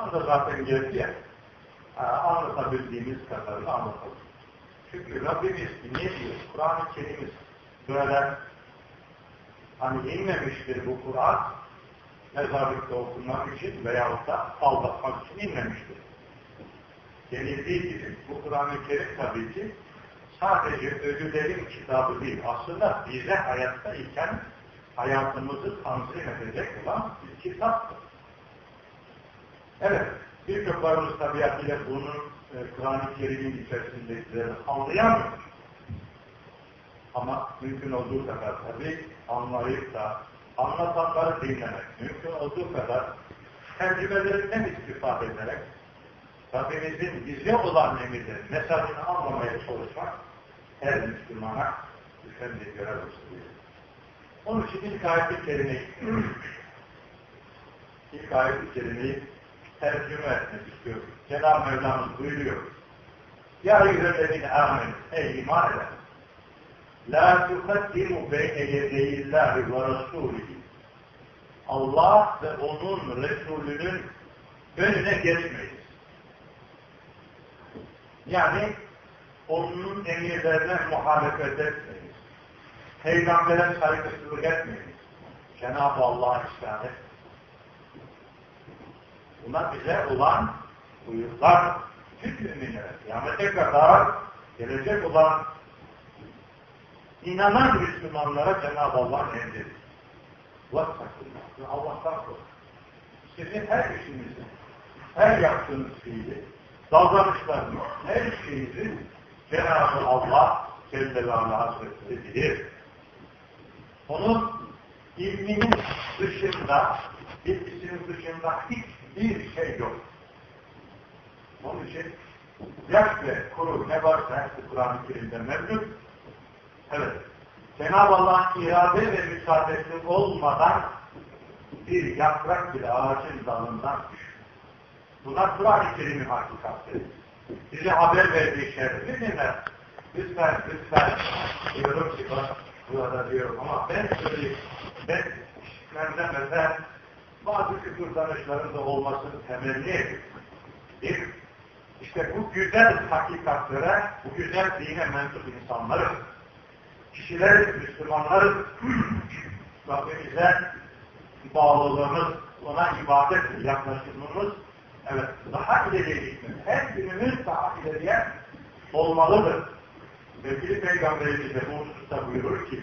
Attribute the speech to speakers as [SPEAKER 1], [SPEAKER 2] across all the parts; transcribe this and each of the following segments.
[SPEAKER 1] Kur'an da zaten geldi ya. Anlatabildiğimiz kadarını anlatalım. Çünkü Rabbimiz ne diyor? Kur'an-ı Kerim'iz böyle hani inmemiştir bu Kur'an mezarlıkta okunmak için veyahut da aldatmak için inmemiştir. Denildiği gibi bu Kur'an-ı Kerim tabii ki sadece ölülerin kitabı değil, aslında bize hayatta iken hayatımızı tanzim edecek olan bir kitaptır. Evet, birçoklarımız tabiatıyla bunun e, Kur'an-ı Kerim'in içerisindekileri anlayamıyor. Ama mümkün olduğu kadar tabi anlayıp da anlatanları dinlemek, mümkün olduğu kadar tercümelerinden istifade ederek Rabbimizin bize olan emirleri, mesajını anlamaya çalışmak her Müslümana düşen bir görev olsun. Onun için ilk ayet-i kerimeyi ilk ayet-i kerimeyi tercüme etmek istiyorum. Cenab-ı Mevlamız buyuruyor. Ya eyyühellezine amin. Ey iman eden. La tukaddimu beyne yedeyillahi ve rasulihi. Allah ve onun Resulünün önüne geçmeyiz. Yani onun emirlerine muhalefet etmeyiz. Peygamber'e saygısızlık etmeyiz. Cenab-ı Allah'a etmeyiz. Bunlar bize olan buyurlar tüm müminlere, kıyamete kadar gelecek olan inanan Müslümanlara Cenab-ı Allah'ın emridir. Vattakullah. Allah'tan korkun. Sizin her işinizi, her yaptığınız fiili, davranışlarınız, her şeyinizi Cenab-ı Allah Celle ve Allah Hazretleri bilir. Onun ilminin dışında, bilgisinin dışında hiçbir şey yok. Onun için yaş ve kuru ne varsa hepsi Kur'an-ı Kerim'de mevcut. Evet. Cenab-ı Allah'ın irade ve müsaadesi olmadan bir yaprak bile ağacın dalından düşür. Bunlar Kur'an-ı Kerim'in hakikatleri. Bize haber verdiği şey müminler. Lütfen, lütfen diyorum ki bak burada diyorum ama ben söyleyeyim. Ben işitmemden mesela bazı küfür danışların da olmasını temenni ediyorum. Bir, işte bu güzel hakikatlere, bu güzel dine mensup insanları, kişiler, Müslümanların Rabbimize bağlılığımız, ona ibadet yaklaşımımız, evet, daha ileriye gitmemiz, her günümüz daha ileriye olmalıdır. Sevgili Peygamberimiz de bu hususta buyurur ki,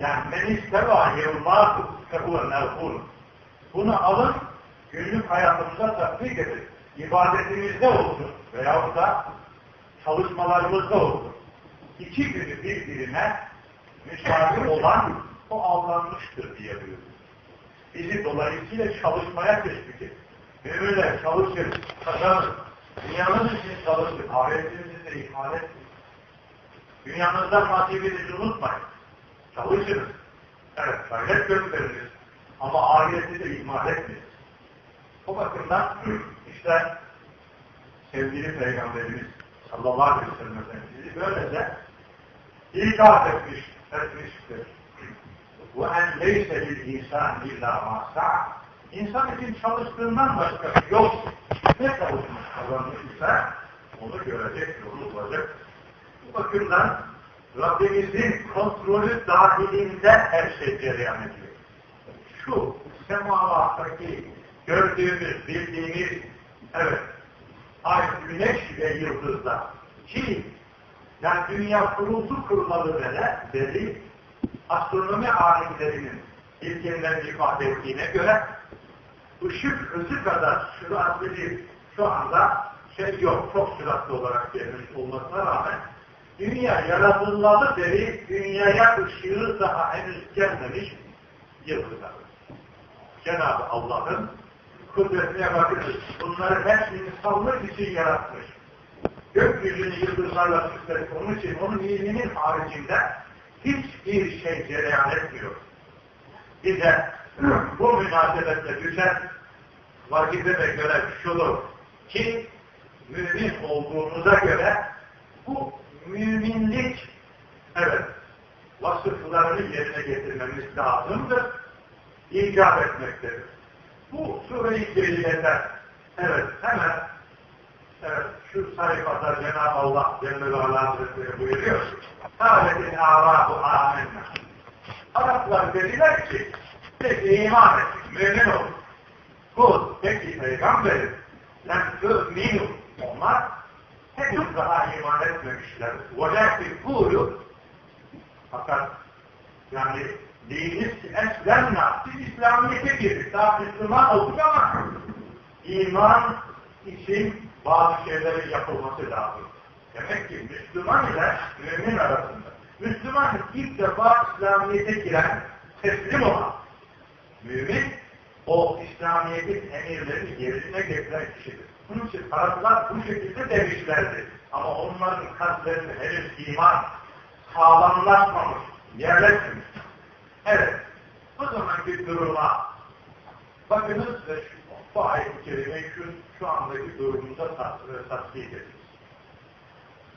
[SPEAKER 1] yani men isteva yevmâtu fehuve mevhûn. Bunu alın, günlük hayatımıza tatbik edin. İbadetimizde olsun veyahut da çalışmalarımızda olsun. İki günü birbirine müsaade olan o aldanmıştır diye buyuruyor. Bizi dolayısıyla çalışmaya teşvik edin. Müminler çalışın, kazanın. Dünyanız için çalışın, ahiretinizi de ihmal etmeyin. Dünyanızdan nasibinizi unutmayın. Çalışınız. Evet, gayret gösteriniz. Ama ahireti de ihmal etmeyin. O bakımdan işte sevgili Peygamberimiz sallallahu aleyhi ve sellem Efendimiz böylece ikaz etmiş, etmiştir. Bu en leyse lil insan illa masa İnsan için çalıştığından başka bir yok. Ne çalışmış kazanmışsa onu görecek, yolu bulacak. Bu bakımdan Rabbimizin kontrolü dahilinde her şey cereyan ediyor. Şu semavattaki gördüğümüz, bildiğimiz, evet, ay, güneş ve yıldızlar ki yani dünya kuruldu kurulalı böyle dedi, astronomi alimlerinin ilkelerini ifade ettiğine göre ışık hızı kadar süratli bir şu anda şey yok, çok süratli olarak gelmiş olmasına rağmen dünya yaratılalı beri dünyaya ışığı daha henüz gelmemiş yıldızlar. Cenab-ı Allah'ın kudretine bakınız. Bunları hepsini insanlık için yaratmış. Gökyüzünü yıldızlarla süslemiş. Onun için onun ilminin haricinde hiçbir şey cereyan etmiyor. Bize bu münasebetle düşen vakife ve görev şudur ki mümin olduğumuza göre bu müminlik evet vasıflarını yerine getirmemiz lazımdır. İcap etmektedir. Bu sure-i celilede Evet, hemen evet, şu sayfada Cenab-ı Allah Celle ve Ala Hazretleri buyuruyor. Kâletin ârâbu âmennâ. Araplar dediler ki, peki iman ettik, mümin olduk. Kul, peki peygamberim, lem tu'minu. Onlar henüz daha iman etmemişler. Velakin kulu, fakat yani değiliz eslemna, biz İslamiyet'e girdik, daha Müslüman olduk ama iman için bazı şeylerin yapılması lazım. Demek ki Müslüman ile mümin arasında. Müslüman ilk defa İslamiyet'e giren, teslim olan. Mümin, o İslamiyet'in emirlerini yerine getiren kişidir. Bunun için Araplar bu şekilde demişlerdi. Ama onların kalplerinde henüz iman sağlamlaşmamış, yerleşmemiş. Evet, o zamanki duruma bakınız ve şu, bu ayet-i kerimeyi şu, şu andaki durumumuza tasdik ediniz.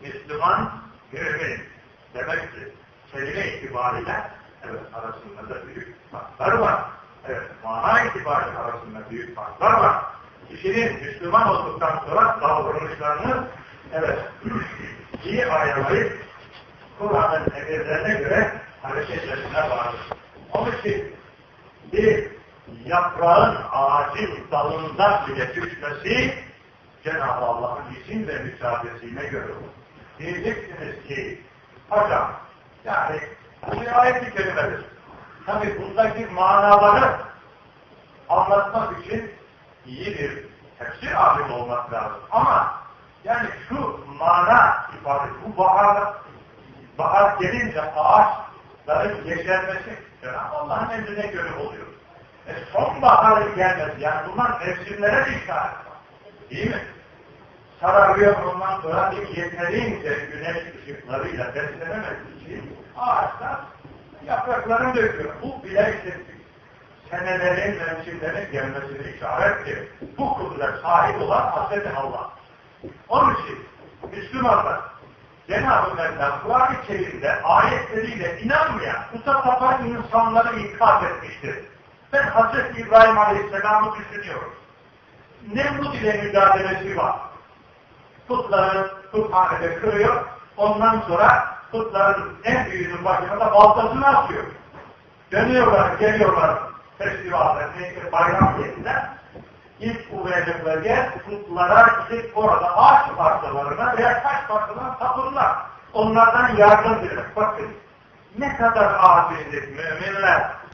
[SPEAKER 1] Müslüman, mümin demek ki kelime itibariyle evet arasında da büyük farklar var. Evet, mana itibariyle arasında büyük farklar var. Kişinin Müslüman olduktan sonra davranışlarını evet iyi ayarlayıp Kur'an'ın emirlerine göre hareket etmesine bağlı. Onun için bir yaprağın ağacın dalından bile düşmesi Cenab-ı Allah'ın izin ve müsaadesine göre olur. Diyeceksiniz ki hocam yani bu bir ayet-i kerimedir. Tabi bundaki manaları anlatmak için iyi bir tefsir alimi olmak lazım. Ama yani şu mana ifade, bu bahar, bahar gelince ağaçların yeşermesi Cenab-ı Allah'ın emrine göre oluyor. E sonbaharın gelmesi, yani bunlar mevsimlere var. Değil mi? Sararıyor ondan sonra bir yeterince güneş ışıklarıyla beslenemek için ağaçlar yapraklarını döküyor. Bu bile işte senelerin, mevsimlerin gelmesine işarettir. Bu kudret sahip olan Hazreti Allah. Onun için Müslümanlar Cenab-ı Mevla Kur'an-ı Kerim'de ayetleriyle inanmayan, kuta tapan insanları ikaz etmiştir. Ben Hazreti İbrahim Aleyhisselam'ı düşünüyorum. Nemrut ile mücadelesi var. Putları puthanede kırıyor, ondan sonra putların en büyüğünün başına da baltasını atıyor. Dönüyorlar, geliyorlar festivalde, bayram yerinde. İlk uğrayacakları yer putlara gidip orada ağaç parçalarına veya taş parçalarına tapırlar. Onlardan yardım dilemek. Bakın ne kadar acildir müminler